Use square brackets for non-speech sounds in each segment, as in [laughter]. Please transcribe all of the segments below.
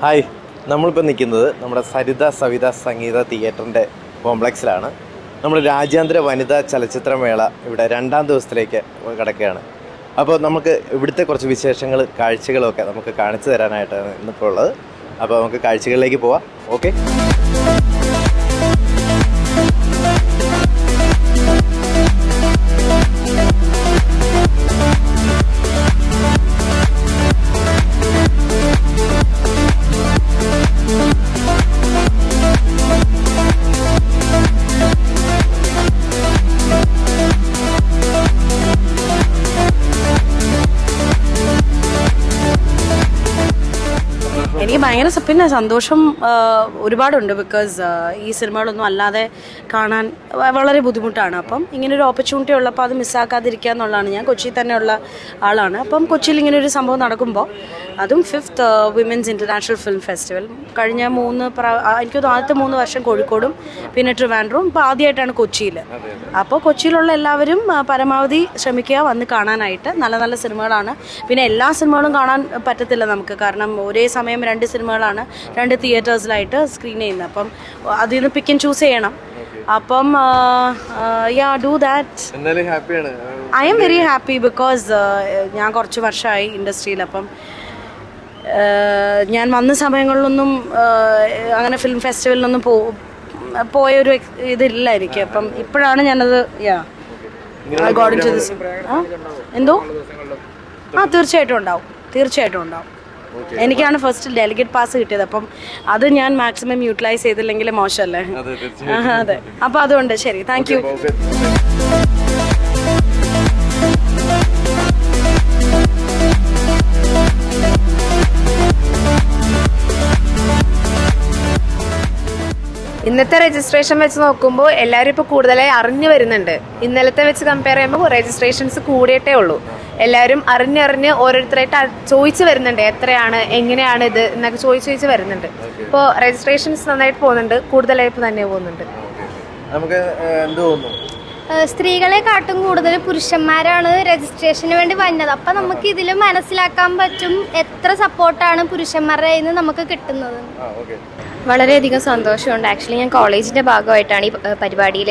Hi നമ്മളിപ്പോൾ നിൽക്കുന്നത് നമ്മുടെ സരിത സവിത സംഗീത തിയേറ്ററിന്റെ കോംപ്ലക്സിലാണ്. നമ്മൾ രാജ്യാന്തര വനിതാ ചലച്ചിത്രമേള ഇവിടെ രണ്ടാം ദിവസത്തിലേക്ക് കിടക്കുകയാണ്. അപ്പോൾ നമുക്ക് ഇവിടുത്തെ കുറച്ച് വിശേഷങ്ങൾ കാഴ്ചകളൊക്കെ നമുക്ക് കാണിച്ചു തരാനായിട്ടാണ് ഇന്നിപ്പോൾ ഉള്ളത്. അപ്പോൾ നമുക്ക് കാഴ്ചകളിലേക്ക് പോവാം. ഓക്കെ? Ryan. ഭയങ്കര പിന്നെ സന്തോഷം ഒരുപാടുണ്ട് ബിക്കോസ് ഈ സിനിമകളൊന്നും അല്ലാതെ കാണാൻ വളരെ ബുദ്ധിമുട്ടാണ്. അപ്പം ഇങ്ങനെ ഒരു ഓപ്പർച്യൂണിറ്റി ഉള്ളപ്പോൾ അത് മിസ്സാക്കാതിരിക്കുക എന്നുള്ളതാണ്. ഞാൻ കൊച്ചിയിൽ തന്നെയുള്ള ആളാണ്. അപ്പം കൊച്ചിയിൽ ഇങ്ങനെ ഒരു സംഭവം നടക്കുമ്പോൾ അതും fifth women's international film festival കഴിഞ്ഞ മൂന്ന് എനിക്ക് ആദ്യത്തെ മൂന്ന് വർഷം കോഴിക്കോടും പിന്നെ ട്രിവാൻഡ്രവും. ഇപ്പോൾ ആദ്യമായിട്ടാണ് കൊച്ചിയിൽ അപ്പോൾ കൊച്ചിയിലുള്ള എല്ലാവരും പരമാവധി ശ്രമിക്കുക വന്ന് കാണാനായിട്ട്. നല്ല നല്ല സിനിമകളാണ്. പിന്നെ എല്ലാ സിനിമകളും കാണാൻ പറ്റത്തില്ല നമുക്ക്. കാരണം ഒരേ സമയം രണ്ട് സിനിമകളാണ് രണ്ട് തിയേറ്റേഴ്സിലായിട്ട് സ്ക്രീൻ ചെയ്യുന്നത്. അപ്പം അതിൽ നിന്ന് പിക്ക് ആൻഡ് ചൂസ് ചെയ്യണം. അപ്പം ya do that I'm very happy because ഞാൻ കുറച്ച് വർഷമായി ഇൻഡസ്ട്രിയിൽ. അപ്പം ഞാൻ വന്ന സമയങ്ങളിലൊന്നും അങ്ങനെ ഫിലിം ഫെസ്റ്റിവലിലൊന്നും പോ പോയൊരു ഇതില്ല എനിക്ക് അപ്പം ഇപ്പോഴാണ് ഞാനത് യാ ഐ ഗോഡ്? എന്തോ? ആ തീർച്ചയായിട്ടും ഉണ്ടാവും. തീർച്ചയായിട്ടും ഉണ്ടാവും. എനിക്കാണ് ഫസ്റ്റ് ഡെലിഗേറ്റ് പാസ് കിട്ടിയത്. അപ്പം അത് ഞാൻ മാക്സിമം യൂട്ടിലൈസ് ചെയ്തില്ലെങ്കിൽ മോശമല്ലേ? അതെ അപ്പം അതുകൊണ്ട് ശരി താങ്ക് യു ഇന്നത്തെ രജിസ്ട്രേഷൻ വെച്ച് നോക്കുമ്പോൾ എല്ലാവരും ഇപ്പോൾ കൂടുതലായി അറിഞ്ഞു വരുന്നുണ്ട്. ഇന്നലത്തെ വെച്ച് കമ്പയർ ചെയ്യുമ്പോൾ രജിസ്ട്രേഷൻസ് കൂടിയിട്ടേ ഉള്ളൂ. എല്ലാവരും അറിഞ്ഞറിഞ്ഞ് ഓരോരുത്തരായിട്ട് ചോദിച്ചു വരുന്നുണ്ട് എത്രയാണ് എങ്ങനെയാണ് ഇത് എന്നൊക്കെ ചോദിച്ചു ചോദിച്ച് വരുന്നുണ്ട്. ഇപ്പോൾ രജിസ്ട്രേഷൻസ് നന്നായിട്ട് പോകുന്നുണ്ട് കൂടുതലായിട്ട് തന്നെ പോകുന്നുണ്ട്. നമുക്ക് ഏഹ്, എന്ത് തോന്നുന്നു? സ്ത്രീകളെ കാട്ടും കൂടുതൽ പുരുഷന്മാരാണ് രജിസ്ട്രേഷന് വേണ്ടി വന്നത്. അപ്പം നമുക്ക് ഇതിൽ മനസ്സിലാക്കാൻ പറ്റും എത്ര സപ്പോർട്ടാണ് പുരുഷന്മാരുടെ കയ്യിൽ നിന്ന് നമുക്ക് കിട്ടുന്നത്. ആ ഓക്കെ. വളരെയധികം സന്തോഷമുണ്ട്. ആക്ച്വലി ഞാൻ കോളേജിന്റെ ഭാഗമായിട്ടാണ് ഈ പരിപാടിയിൽ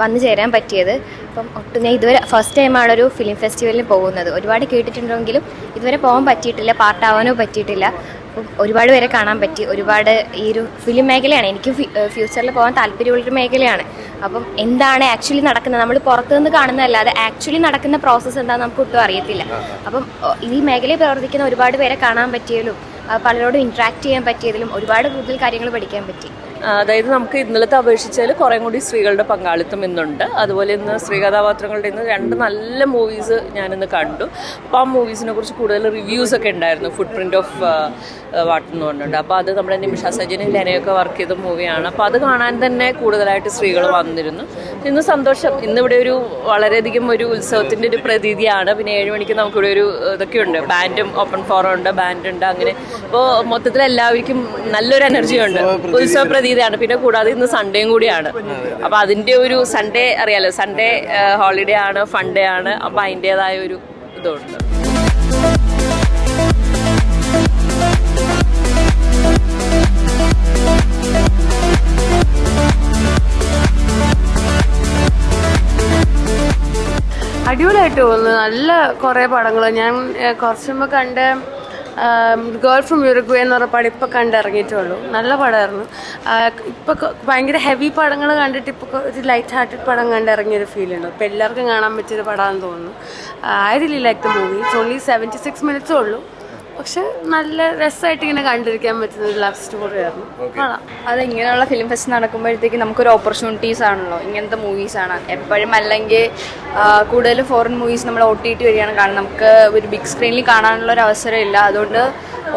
വന്നു ചേരാൻ പറ്റിയത്. അപ്പം ഒട്ടും ഞാൻ ഇതുവരെ ഫസ്റ്റ് ടൈമാണ് ഒരു ഫിലിം ഫെസ്റ്റിവലിൽ പോകുന്നത്. ഒരുപാട് കേട്ടിട്ടുണ്ടെങ്കിലും ഇതുവരെ പോകാൻ പറ്റിയിട്ടില്ല പാർട്ടാവാനോ പറ്റിയിട്ടില്ല. അപ്പം ഒരുപാട് പേരെ കാണാൻ പറ്റി. ഒരുപാട് ഈ ഒരു ഫിലിം മേഖലയാണ്. എനിക്ക് ഫ്യൂച്ചറിൽ പോകാൻ താല്പര്യമുള്ളൊരു മേഖലയാണ്. അപ്പം എന്താണ് ആക്ച്വലി നടക്കുന്നത്? നമ്മൾ പുറത്തുനിന്ന് കാണുന്നതല്ലാതെ ആക്ച്വലി നടക്കുന്ന പ്രോസസ്സ് എന്താണെന്ന് നമുക്ക് ഒട്ടും അറിയത്തില്ല. അപ്പം ഈ മേഖലയിൽ പ്രവർത്തിക്കുന്ന ഒരുപാട് പേരെ കാണാൻ പറ്റിയതിലും പലരോടും ഇൻട്രാക്ട് ചെയ്യാൻ പറ്റിയതിലും ഒരുപാട് കൂടുതൽ കാര്യങ്ങൾ പഠിക്കാൻ പറ്റി. അതായത് നമുക്ക് ഇന്നലത്തെ അപേക്ഷിച്ചാൽ കുറേ കൂടി സ്ത്രീകളുടെ പങ്കാളിത്തം ഇന്നുണ്ട്. അതുപോലെ ഇന്ന് സ്ത്രീ കഥാപാത്രങ്ങളുടെ ഇന്ന് രണ്ട് നല്ല മൂവീസ് ഞാനിന്ന് കണ്ടു. അപ്പോൾ ആ മൂവീസിനെ കുറിച്ച് കൂടുതൽ റിവ്യൂസ് ഒക്കെ ഉണ്ടായിരുന്നു. ഫുട് പ്രിന്റ് ഓഫ് വാട്ടർ എന്ന് പറഞ്ഞിട്ടുണ്ട് അപ്പോൾ അത് നമ്മുടെ നിമിഷ സജനും ലെനയൊക്കെ വർക്ക് ചെയ്ത മൂവിയാണ് അപ്പോൾ അത് കാണാൻ തന്നെ കൂടുതലായിട്ട് സ്ത്രീകൾ വന്നിരുന്നു. ഇന്ന് സന്തോഷം. ഇന്നിവിടെ ഒരു വളരെയധികം ഒരു ഉത്സവത്തിന്റെ ഒരു പ്രതീതിയാണ്. പിന്നെ ഏഴ് മണിക്ക് നമുക്കിവിടെ ഒരു ഇതൊക്കെ ഉണ്ട്. ബാൻഡും ഓപ്പൺ ഫോറം ഉണ്ട് ബാൻഡ് ഉണ്ട് അങ്ങനെ. അപ്പോൾ മൊത്തത്തിൽ എല്ലാവർക്കും നല്ലൊരു എനർജി ഉണ്ട്. ഉത്സവ പ്രതീതിയാണ് പിന്നെ കൂടാതെ ഇന്ന് സൺഡേയും കൂടിയാണ്. അപ്പൊ അതിന്റെ ഒരു സൺഡേ അറിയാലോ? സൺഡേ ഹോളിഡേ ആണ് ഫൺഡേ ആണ്. അപ്പൊ അതിന്റെതായ ഒരു ഇതുണ്ട്. അടിപൊളിയായിട്ട് തോന്നുന്നു നല്ല കുറേ പടങ്ങൾ ഞാൻ കുറച്ച് കണ്ട ഗേൾ ഫ്രം യുറഗ്വേ എന്ന് പറഞ്ഞ പടം ഇപ്പം കണ്ടിറങ്ങിയിട്ടുള്ളൂ. നല്ല പടമായിരുന്നു. ഇപ്പം ഭയങ്കര ഹെവി പടങ്ങൾ കണ്ടിട്ട് ഇപ്പോൾ ഒരു ലൈറ്റ് ഹാർട്ടഡ് പടം കണ്ടിറങ്ങിയൊരു ഫീൽ ഉണ്ട്. അപ്പോൾ എല്ലാവർക്കും കാണാൻ പറ്റിയൊരു പടമാണെന്ന് തോന്നുന്നു. I really like the movie it's only seventy six മിനിറ്റ്സേ ഉള്ളൂ. പക്ഷെ നല്ല രസമായിട്ട് ഇങ്ങനെ കണ്ടിരിക്കാൻ പറ്റുന്ന ഒരു ലവ് സ്റ്റോറി ആയിരുന്നു അത് ഇങ്ങനെയുള്ള ഫിലിം ഫെസ്റ്റ് നടക്കുമ്പോഴത്തേക്ക് നമുക്കൊരു ഓപ്പർച്യൂണിറ്റീസ് ആണല്ലോ. ഇങ്ങനത്തെ മൂവീസ് ആണ്. എപ്പോഴും അല്ലെങ്കിൽ കൂടുതലും ഫോറിൻ മൂവീസ് നമ്മൾ ഒ ടി ടി വഴിയാണ് കാണുന്നത് നമുക്ക് ഒരു ബിഗ് സ്ക്രീനിൽ കാണാനുള്ള ഒരു അവസരം ഇല്ല അതുകൊണ്ട്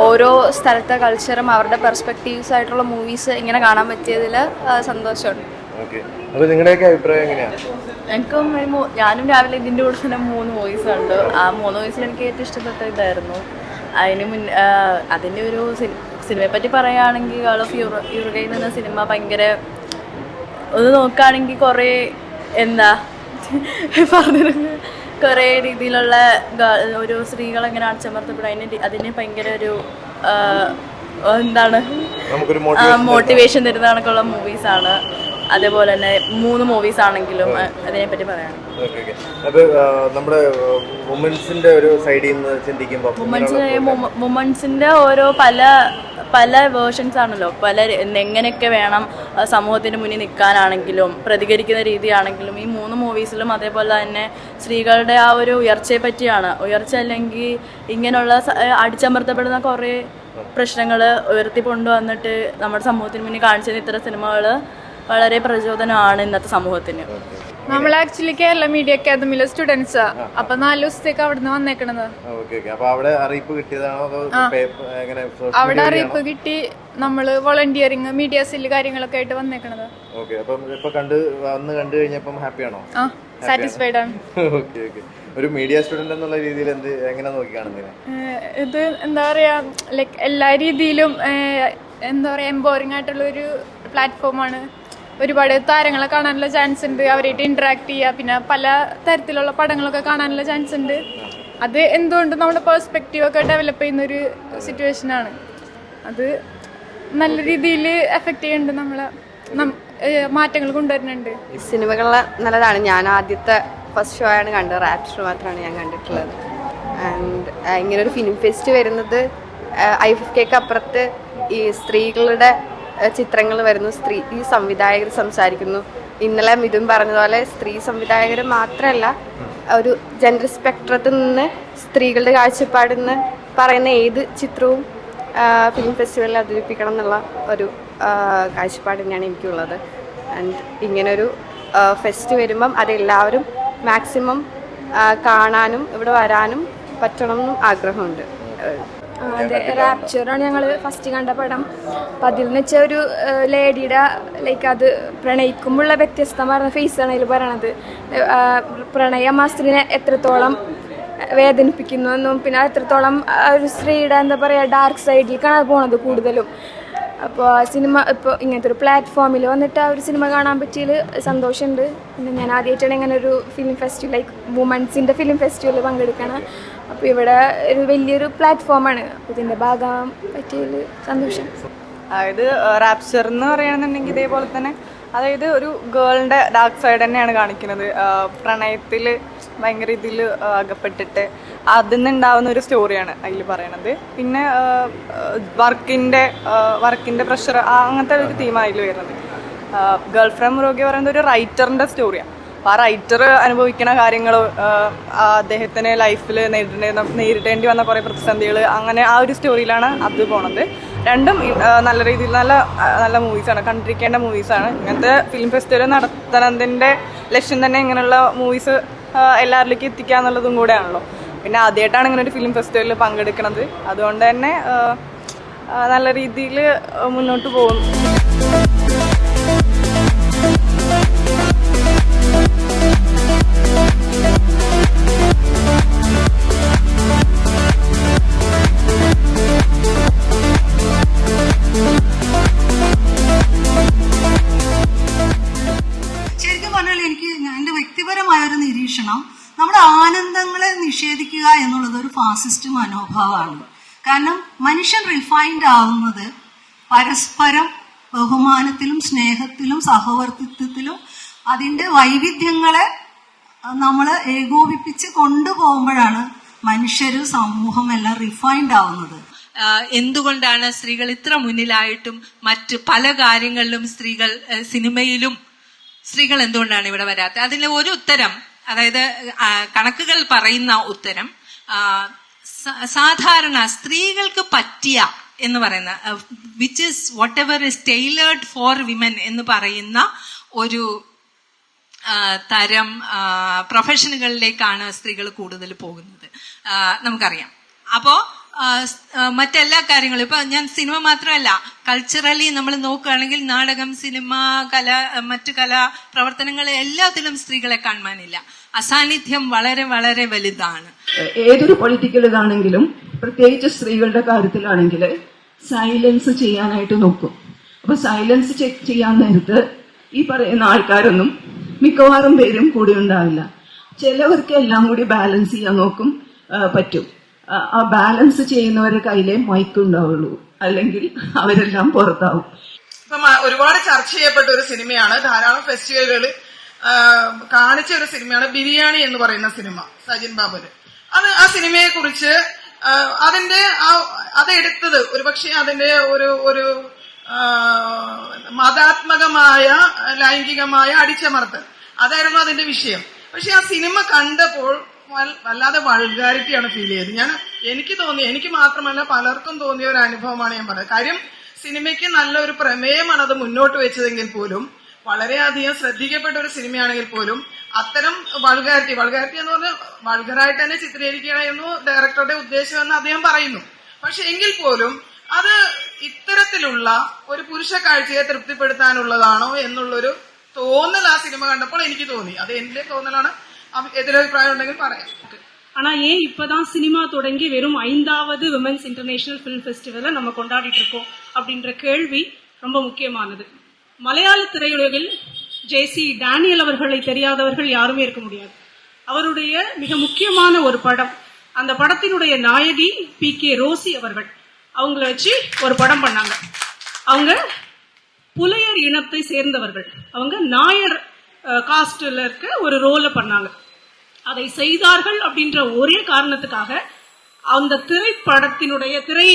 ഓരോ സ്ഥലത്തെ കൾച്ചറും അവരുടെ പെർസ്പെക്റ്റീവ്സ് ആയിട്ടുള്ള മൂവീസ് ഇങ്ങനെ കാണാൻ പറ്റിയതിൽ സന്തോഷമുണ്ട്. ഓക്കെ അപ്പോൾ നിങ്ങളുടെയൊക്കെ അഭിപ്രായം എങ്ങനെയാണ് എനിക്കും ഞാനും രാവിലെ ഇതിന്റെ കൂടെ തന്നെ മൂന്ന് വോയിസ് ഉണ്ട് ആ മൂന്ന് വോയിസിൽ എനിക്ക് ഏറ്റവും ഇഷ്ടപ്പെട്ട ഇതായിരുന്നു. അതിന് മുൻ അതിന്റെ ഒരു സിനിമയെ പറ്റി പറയുകയാണെങ്കിൽ ഗേൾ ഓഫ് യൂറോ യൂറോയിൽ എന്ന സിനിമ ഭയങ്കര ഒന്ന് നോക്കുകയാണെങ്കിൽ കുറേ എന്താ [laughs] പറഞ്ഞു കുറേ രീതിയിലുള്ള ഒരു സ്ത്രീകൾ എങ്ങനെ അടിച്ചമർത്തപ്പെടും. അതിന് അതിന് ഭയങ്കര ഒരു എന്താണ് മോട്ടിവേഷൻ തരുന്ന കണക്കുള്ള മൂവീസാണ് അതേപോലെ തന്നെ മൂന്ന് മൂവീസ് ആണെങ്കിലും അതിനെ അതിനെപ്പറ്റി പറയാം. നമ്മുടെ വുമൻസിന്റെ ഒരു സൈഡിൽ നിന്ന് ചിന്തിക്കുമ്പോൾ വുമൻസിന് വുമൻസിന്റെ ഓരോ പല പല വേർഷൻസ് ആണല്ലോ. പല എങ്ങനെയൊക്കെ വേണം സമൂഹത്തിന് മുന്നിൽ നിൽക്കാനാണെങ്കിലും പ്രതികരിക്കുന്ന രീതിയാണെങ്കിലും ഈ മൂന്ന് മൂവീസിലും അതേപോലെ തന്നെ സ്ത്രീകളുടെ ആ ഒരു ഉയർച്ചയെ പറ്റിയാണ്. ഉയർച്ച അല്ലെങ്കിൽ ഇങ്ങനെയുള്ള അടിച്ചമർത്തപ്പെടുന്ന കുറേ പ്രശ്നങ്ങൾ ഉയർത്തി കൊണ്ടുവന്നിട്ട് നമ്മുടെ സമൂഹത്തിന് മുന്നിൽ കാണിച്ചത് ഇത്തരം സിനിമകൾ വളരെ പ്രചോദനമാണ് ഇന്നത്തെ സമൂഹത്തിന്. നമ്മൾ ആക്ച്വലി കേരള മീഡിയ അക്കാദമിയിലെ സ്റ്റുഡൻസ് അപ്പൊ നാല് ദിവസത്തേക്ക് അവിടുന്ന് വന്നേക്കണത്. ഓക്കെ ഓക്കെ അപ്പൊ അവിടെ അറിയിപ്പ് കിട്ടിയതാണോ അതോ പേപ്പർ എങ്ങനെ അവിടെ അറിയിപ്പ്? കിട്ടി നമ്മൾ വോളണ്ടിയറിങ് മീഡിയ സെല്ല് കാര്യങ്ങളൊക്കെ ആയിട്ട് വന്നേക്കണത്. ഓക്കെ അപ്പം ഇപ്പൊ കണ്ട് വന്ന് കണ്ടു കഴിഞ്ഞപ്പം ഹാപ്പിയാണോ ആ സാറ്റിസ്ഫൈഡ് ആണ്? [laughs] ഓക്കെ ഓക്കെ ഒരു മീഡിയ സ്റ്റുഡന്റ് എന്നുള്ള രീതിയിൽ എന്ത് എങ്ങനെ നോക്കി കാണുന്നില്ല ഇത് എന്താ പറയാ ലൈക്ക് എല്ലാ രീതിയിലും എന്താ പറയാ എംപവറിംഗ് ആയിട്ടുള്ള ഒരു പ്ലാറ്റ്ഫോമാണ് ഒരുപാട് താരങ്ങളെ കാണാനുള്ള ചാൻസ് ഉണ്ട്. അവരായിട്ട് ഇന്ററാക്ട് ചെയ്യുക. പിന്നെ പല തരത്തിലുള്ള പടങ്ങളൊക്കെ കാണാനുള്ള ചാൻസ് ഉണ്ട്. അത് എന്തുകൊണ്ടും നമ്മുടെ പേഴ്സ്പെക്റ്റീവ് ഒക്കെ ഡെവലപ്പ് ചെയ്യുന്ന ഒരു സിറ്റുവേഷൻ ആണ്. അത് നല്ല രീതിയിൽ എഫക്റ്റ് ചെയ്യുന്നുണ്ട് നമ്മളെ മാറ്റങ്ങൾ കൊണ്ടുവരുന്നുണ്ട്. സിനിമകൾ നല്ലതാണ്. ഞാൻ ആദ്യത്തെ ഫസ്റ്റ് ഷോ ആണ് കണ്ടത്. റാപ്ചർ മാത്രമാണ് ഞാൻ കണ്ടിട്ടുള്ളത്. ആൻഡ് ഇങ്ങനെ ഒരു ഫിലിം ഫെസ്റ്റ് വരുന്നത് ഐ എഫ് കെക്ക് അപ്പുറത്ത് ഈ സ്ത്രീകളുടെ ചിത്രങ്ങൾ വരുന്നു. സ്ത്രീ ഈ സംവിധായകർ സംസാരിക്കുന്നു. ഇന്നലെ മിഥുൻ പറഞ്ഞതുപോലെ സ്ത്രീ സംവിധായകർ മാത്രമല്ല ഒരു ജെൻഡർ സ്പെക്ട്രത്തിൽ നിന്ന് സ്ത്രീകളുടെ കാഴ്ചപ്പാടിൽ നിന്ന് പറയുന്ന ഏത് ചിത്രവും ഫിലിം ഫെസ്റ്റിവലിൽ അവതരിപ്പിക്കണം എന്നുള്ള ഒരു കാഴ്ചപ്പാട് തന്നെയാണ് എനിക്കുള്ളത്. ആൻഡ് ഇങ്ങനൊരു ഫെസ്റ്റ് വരുമ്പം അതെല്ലാവരും മാക്സിമം കാണാനും ഇവിടെ വരാനും പറ്റണമെന്നും ആഗ്രഹമുണ്ട്. അതെ റാപ്ചറാണ് ഞങ്ങൾ ഫസ്റ്റ് കണ്ട പടം. അപ്പം അതിൽ നിന്ന് വെച്ചാൽ ഒരു ലേഡിയുടെ ലൈക്ക് അത് പ്രണയിക്കുമ്പോഴുള്ള വ്യത്യസ്തമാർന്ന ഫേസാണ് അതിൽ പറയണത്. പ്രണയം ആ സ്ത്രീനെ എത്രത്തോളം വേദനിപ്പിക്കുന്നു എന്നും പിന്നെ എത്രത്തോളം ആ ഒരു സ്ത്രീയുടെ എന്താ പറയുക ഡാർക്ക് സൈഡിലേക്കാണ് അത് പോണത് കൂടുതലും. അപ്പോൾ ആ സിനിമ ഇപ്പോൾ ഇങ്ങനത്തെ ഒരു പ്ലാറ്റ്ഫോമിൽ വന്നിട്ട് ആ ഒരു സിനിമ കാണാൻ പറ്റിയതിൽ സന്തോഷമുണ്ട്. പിന്നെ ഞാൻ ആദ്യമായിട്ടാണ് ഇങ്ങനെ ഒരു ഫിലിം ഫെസ്റ്റിവൽ ലൈക്ക് വുമൻസിന്റെ ഫിലിം ഫെസ്റ്റിവൽ പങ്കെടുക്കണം അപ്പോൾ ഇവിടെ ഒരു വലിയൊരു പ്ലാറ്റ്ഫോമാണ് അപ്പോൾ ഇതിന്റെ ഭാഗമാകാൻ സന്തോഷം. അതായത് റാപ്ചർ എന്ന് പറയുകയാണെന്നുണ്ടെങ്കിൽ ഇതേപോലെ തന്നെ അതായത് ഒരു ഗേളിന്റെ ഡാർക്ക് സൈഡ് തന്നെയാണ് കാണിക്കുന്നത്. പ്രണയത്തിൽ ഭയങ്കര ഇതിൽ അകപ്പെട്ടിട്ട് അതിൽ നിന്നുണ്ടാവുന്ന ഒരു സ്റ്റോറിയാണ് അതിൽ പറയണത്. പിന്നെ വർക്കിന്റെ വർക്കിന്റെ പ്രഷർ അങ്ങനത്തെ ഒരു തീമാണ് അതിൽ വരുന്നത്. ഗേൾ ഫ്രണ്ട് മുറുകെ പറയുന്നത് ഒരു റൈറ്ററിന്റെ സ്റ്റോറിയാണ് അപ്പോൾ ആ റൈറ്റർ അനുഭവിക്കുന്ന കാര്യങ്ങൾ അദ്ദേഹത്തിന് ലൈഫിൽ നേരിടേണ്ട നേരിടേണ്ടി വന്ന കുറേ പ്രതിസന്ധികൾ അങ്ങനെ ആ ഒരു സ്റ്റോറിയിലാണ് അത് പോണത്. രണ്ടും നല്ല രീതിയിൽ നല്ല നല്ല മൂവീസാണ് കണ്ടിരിക്കേണ്ട മൂവീസാണ് ഇങ്ങനത്തെ ഫിലിം ഫെസ്റ്റിവൽ നടത്തുന്നതിന്റെ ലക്ഷ്യം തന്നെ ഇങ്ങനെയുള്ള മൂവീസ് എല്ലാവരിലേക്കും എത്തിക്കുക എന്നുള്ളതും കൂടെയാണല്ലോ. പിന്നെ ആദ്യമായിട്ടാണ് ഇങ്ങനെ ഒരു ഫിലിം ഫെസ്റ്റിവലിൽ പങ്കെടുക്കുന്നത് അതുകൊണ്ട് തന്നെ നല്ല രീതിയിൽ മുന്നോട്ട് പോകുന്നു. റിഫൈൻഡ് ആവുന്നത് പരസ്പരം ബഹുമാനത്തിലും സ്നേഹത്തിലും സഹവർത്തിത്വത്തിലും അതിന്റെ വൈവിധ്യങ്ങളെ നമ്മൾ ഏകോപിപ്പിച്ച് കൊണ്ടുപോകുമ്പോഴാണ് മനുഷ്യരും സമൂഹം എല്ലാം റിഫൈൻഡ് ആവുന്നത്. എന്തുകൊണ്ടാണ് സ്ത്രീകൾ ഇത്ര മുന്നിലായിട്ടും മറ്റ് പല കാര്യങ്ങളിലും സ്ത്രീകൾ സിനിമയിലും സ്ത്രീകൾ എന്തുകൊണ്ടാണ് ഇവിടെ വരാത്തത്? അതിന് ഒരു ഉത്തരം അതായത് കണക്കുകൾ പറയുന്ന ഉത്തരം സാധാരണ സ്ത്രീകൾക്ക് പറ്റിയ എന്ന് പറയുന്ന which is whatever is tailored for women എന്ന് പറയുന്ന ഒരു തരം ആ, പ്രൊഫഷനുകളിലേക്കാണ് സ്ത്രീകൾ കൂടുതൽ പോകുന്നത്. നമുക്കറിയാം. അപ്പോ മറ്റെല്ലാ കാര്യങ്ങളും ഇപ്പൊ ഞാൻ സിനിമ മാത്രമല്ല കൾച്ചറലി നമ്മൾ നോക്കുകയാണെങ്കിൽ നാടകം സിനിമ കല മറ്റു കലാ പ്രവർത്തനങ്ങൾ എല്ലാത്തിലും സ്ത്രീകളെ കാണുവാനില്ല. അസാന്നിധ്യം വളരെ വളരെ വലുതാണ്. ഏതൊരു പൊളിറ്റിക്കൽ ഇതാണെങ്കിലും പ്രത്യേകിച്ച് സ്ത്രീകളുടെ കാര്യത്തിലാണെങ്കിൽ സൈലൻസ് ചെയ്യാനായിട്ട് നോക്കും. അപ്പൊ സൈലൻസ് ചെയ്യാൻ നേരത്ത് ഈ പറയുന്ന ആൾക്കാരൊന്നും മിക്കവാറും പേരും കൂടി ഉണ്ടാവില്ല. ചിലവർക്ക് എല്ലാം കൂടി ബാലൻസ് ചെയ്യാൻ നോക്കും പറ്റും. ആ, ബാലൻസ് ചെയ്യുന്നവരുടെ കയ്യിലേ മൈക്കുണ്ടാവുള്ളൂ അല്ലെങ്കിൽ അവരെല്ലാം പുറത്താവും. ഇപ്പം ഒരുപാട് ചർച്ച ചെയ്യപ്പെട്ട ഒരു സിനിമയാണ്. ധാരാളം ഫെസ്റ്റിവലുകൾ കാണിച്ച ഒരു സിനിമയാണ് ബിരിയാണി എന്ന് പറയുന്ന സിനിമ സജിൻ ബാബുര് അത് ആ സിനിമയെ കുറിച്ച് അതിന്റെ ആ അതെടുത്തത് ഒരുപക്ഷെ അതിന്റെ ഒരു ഒരു മതാത്മകമായ ലൈംഗികമായ അടിച്ചമർത്തൽ. അതായിരുന്നു അതിന്റെ വിഷയം. പക്ഷെ ആ സിനിമ കണ്ടപ്പോൾ വല്ലാതെ വൾഗാരിറ്റിയാണ് ഫീൽ ചെയ്തത്. ഞാൻ എനിക്ക് തോന്നി എനിക്ക് മാത്രമല്ല പലർക്കും തോന്നിയ ഒരു അനുഭവമാണ് ഞാൻ പറഞ്ഞത്. കാര്യം സിനിമയ്ക്ക് നല്ലൊരു പ്രമേയമാണ് അത് മുന്നോട്ട് വെച്ചതെങ്കിൽ പോലും വളരെയധികം ശ്രദ്ധിക്കപ്പെട്ട ഒരു സിനിമയാണെങ്കിൽ പോലും അത്തരം വൾഗാരിറ്റി വൾഗാരിറ്റി എന്ന് പറഞ്ഞാൽ വൾഗറായിട്ട് തന്നെ ചിത്രീകരിക്കണമെന്നു ഡയറക്ടറുടെ ഉദ്ദേശമെന്ന് അദ്ദേഹം പറയുന്നു പക്ഷെ എങ്കിൽ പോലും അത് ഇത്തരത്തിലുള്ള ഒരു പുരുഷ കാഴ്ചയെ തൃപ്തിപ്പെടുത്താനുള്ളതാണോ എന്നുള്ളൊരു തോന്നൽ ആ സിനിമ കണ്ടപ്പോൾ എനിക്ക് തോന്നി അത് എന്റെ തോന്നലാണ് അഭി- എതിരഭിപ്രായം ഉണ്ടെങ്കിൽ പറയാം ஆனா ஏன் இப்பதான் சினிமா தொடங்கி வெறும் ஐந்தாவது விமென்ஸ் இன்டர்நேஷனல் ஃபிலிம் ஃபெஸ்டிவலை நம்ம கொண்டாடிட்டு இருக்கோம் அப்படின்ற கேள்வி ரொம்ப முக்கியமானது மலையாள திரையுலகில் ஜேசி டேனியல் அவர்களை தெரியாதவர்கள் யாருமே இருக்க முடியாது. அவருடைய மிக முக்கியமான ஒரு படம் அந்த படத்தினுடைய நாயகி பி கே ரோசி அவர்கள். அவங்கள வச்சு ஒரு படம் பண்ணாங்க. அவங்க புலையர் இனத்தை சேர்ந்தவர்கள். அவங்க நாயர் காஸ்டில் இருக்க ஒரு ரோலை பண்ணாங்க. அதை செய்தார்கள் அப்படின்ற ஒரே காரணத்துக்காக அந்த திரைப்படத்தினுடைய திரை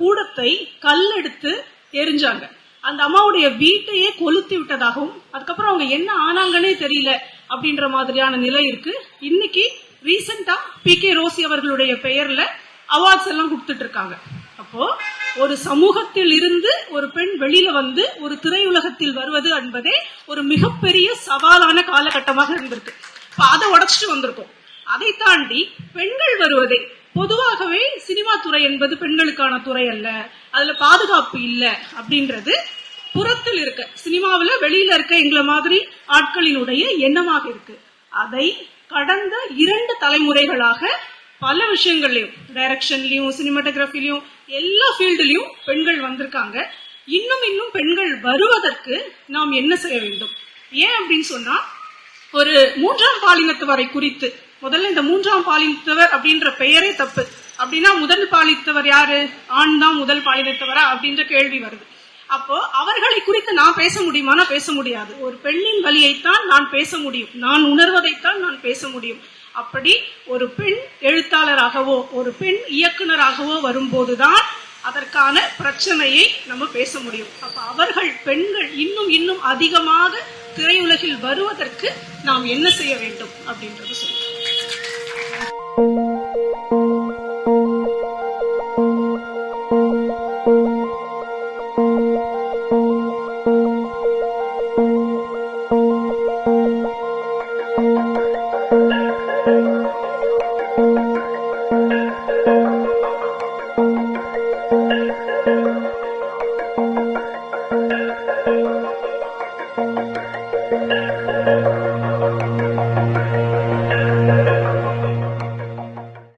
கூடத்தை கல்லெடுத்து எரிஞ்சாங்க. அந்த அம்மாவுடைய வீட்டையே கொளுத்தி விட்டதாகவும் அதுக்கப்புறம் அவங்க என்ன ஆனாங்கன்னே தெரியல அப்படின்ற மாதிரியான நிலை இருக்கு. இன்னைக்கு ரீசெண்டா பி கே ரோசி அவர்களுடைய பெயர்ல அவார்ட்ஸ் எல்லாம் கொடுத்துட்டு இருக்காங்க. அப்போ ஒரு சமூகத்தில் இருந்து ஒரு பெண் வெளியில வந்து ஒரு திரையுலகத்தில் வருவது என்பதே ஒரு மிகப்பெரிய சவாலான காலகட்டமாக இருந்திருக்கு. இப்ப அதை உடைச்சிட்டு வந்திருக்கோம். அதை தாண்டி பெண்கள் வருவதே பொதுவாகவே சினிமா துறை என்பது பெண்களுக்கான துறை அல்ல. அதுல பாதுகாப்பு இல்ல அப்படின்றது புறத்தில் இருக்க சினிமாவில் வெளியில இருக்க எங்களை மாதிரி ஆட்களினுடைய எண்ணமாக இருக்கு. அதை கடந்த இரண்டு தலைமுறைகளாக பல விஷயங்கள்லயும் டைரக்ஷன்லயும் சினிமாட்டோகிராஃபிலையும் எல்லா ஃபீல்டுலயும் பெண்கள் வந்திருக்காங்க. இன்னும் இன்னும் பெண்கள் வருவதற்கு நாம் என்ன செய்ய வேண்டும்? ஏன் அப்படின்னு சொன்னா ஒரு மூன்றாம் பாலினத்தவரை குறித்து முதல்ல இந்த மூன்றாம் பாலினத்தவர் அப்படின்ற பெயரே தப்பு. அப்படின்னா முதல் பாலித்தவர் யாரு? ஆண் தான் முதல் பாலினத்தவரா அப்படின்ற கேள்வி வருது. அப்போ அவர்களை குறித்து நான் பேச முடியுமானா பேச முடியாது. ஒரு பெண்ணின் வழியைத்தான் நான் பேச முடியும். நான் உணர்வதைத்தான் நான் பேச முடியும். அப்படி ஒரு பெண் எழுத்தாளராகவோ ஒரு பெண் இயக்குனராகவோ வரும்போதுதான் அதற்கான பிரச்சனையை நம்ம பேச முடியும். அப்ப அவர்கள் பெண்கள் இன்னும் இன்னும் அதிகமாக திரையுலகில் வருவதற்கு நாம் என்ன செய்ய வேண்டும் அப்படின்றது சொல்லுங்க. Thank you.